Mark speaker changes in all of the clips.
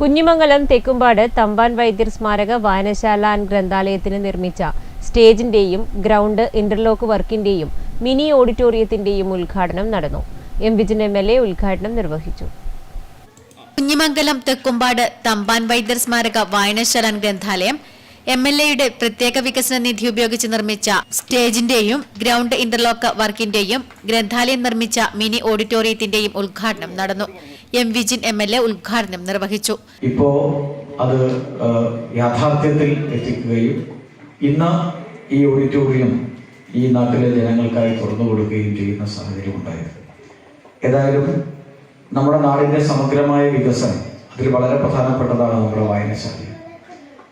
Speaker 1: കുഞ്ഞിമംഗലം തെക്കുംപാട് തമ്പാൻ വൈദ്യർ സ്മാരക വായനശാല ആൻഡ് ഗ്രന്ഥാലയത്തിന് നിർമ്മിച്ച സ്റ്റേജിന്റെയും ഗ്രൗണ്ട് ഇന്റർലോക്ക് വർക്കിന്റെയും മിനി ഓഡിറ്റോറിയത്തിന്റെയും ഉദ്ഘാടനം നടന്നു. M Vijin M L A ഉദ്ഘാടനം നിർവഹിച്ചു.
Speaker 2: കുഞ്ഞിമംഗലം തെക്കുംപാട് തമ്പാൻ വൈദ്യർ സ്മാരക വായനശാല ഗ്രന്ഥാലയം എം എൽ എയുടെ പ്രത്യേക വികസന നിധി ഉപയോഗിച്ച് നിർമ്മിച്ച സ്റ്റേജിന്റെയും ഗ്രൗണ്ട് ഇന്റർലോക്ക് വർക്കിന്റെയും ഗ്രന്ഥാലയം നിർമ്മിച്ച മിനി ഓഡിറ്റോറിയത്തിന്റെയും ഉദ്ഘാടനം നടന്നു. M Vijin M L A ഉദ്ഘാടനം നിർവഹിച്ചു.
Speaker 3: ഇപ്പോ അത് യാഥാർത്ഥ്യത്തിൽ എത്തിക്കുകയും ഇന്ന് ഈ ഓഡിറ്റോറിയം ഈ നാട്ടിലെ ജനങ്ങൾക്കായി തുറന്നു കൊടുക്കുകയും ചെയ്യുന്ന സാഹചര്യം ഉണ്ടായത് ഏതായാലും നമ്മുടെ നാടിന്റെ സമഗ്രമായ വികസനം അതിൽ വളരെ പ്രധാനപ്പെട്ടതാണ് നമ്മുടെ വായനശാല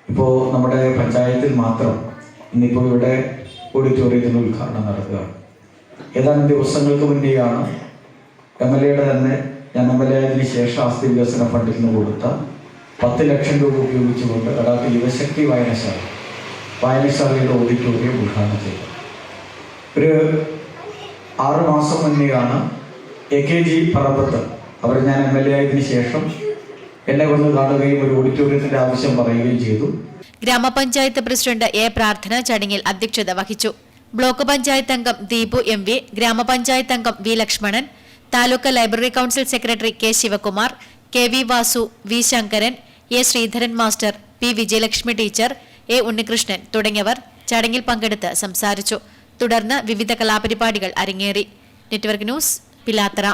Speaker 3: ഇപ്പോൾ നമ്മുടെ പഞ്ചായത്തിൽ മാത്രം ഇന്നിപ്പോൾ ഇവിടെ ഓഡിറ്റോറിയത്തിന് ഉദ്ഘാടനം നടക്കുകയാണ് ഏതാനും ദിവസങ്ങൾക്ക് മുന്നെയാണ് എം എൽ എയുടെ തന്നെ ഞാൻ എം എൽ എ ആയതിനു ശേഷം ആസ്തി വികസന ഫണ്ടിൽ നിന്ന് കൊടുത്ത പത്ത് ലക്ഷം രൂപ ഉപയോഗിച്ചുകൊണ്ട് ലഡാക്ക് യുവശക്തി വായനശാല വായനശാലയുടെ ഓഡിറ്റോറിയം ഉദ്ഘാടനം ചെയ്തത് ഒരു ആറ് മാസം മുന്നെയാണ് എ കെ ജി പറമ്പത്ത് അവർ ഞാൻ എം എൽ എ ആയതിനു ശേഷം എന്നെ വന്ന് കാണുകയും ഒരു ഓഡിറ്റോറിയത്തിന്റെ ആവശ്യം പറയുകയും ചെയ്തു.
Speaker 2: ഗ്രാമപഞ്ചായത്ത് പ്രസിഡന്റ് എ പ്രാർത്ഥന ചടങ്ങിൽ അധ്യക്ഷത വഹിച്ചു. ബ്ലോക്ക് പഞ്ചായത്ത് അംഗം ദീപു എം വി ഗ്രാമപഞ്ചായത്ത് അംഗം V Lakshmanan taluk library council secretary K Sivakumar K V Vasu V Sankaran A Sreedharan master P Vijayalakshmi teacher A Unnikrishnan തുടങ്ങിയവർ ചടങ്ങിൽ പങ്കെടുത്ത് സംസാരിച്ചു. തുടർന്ന് വിവിധ കലാപരിപാടികൾ അരങ്ങേറി. Network news Pilathara.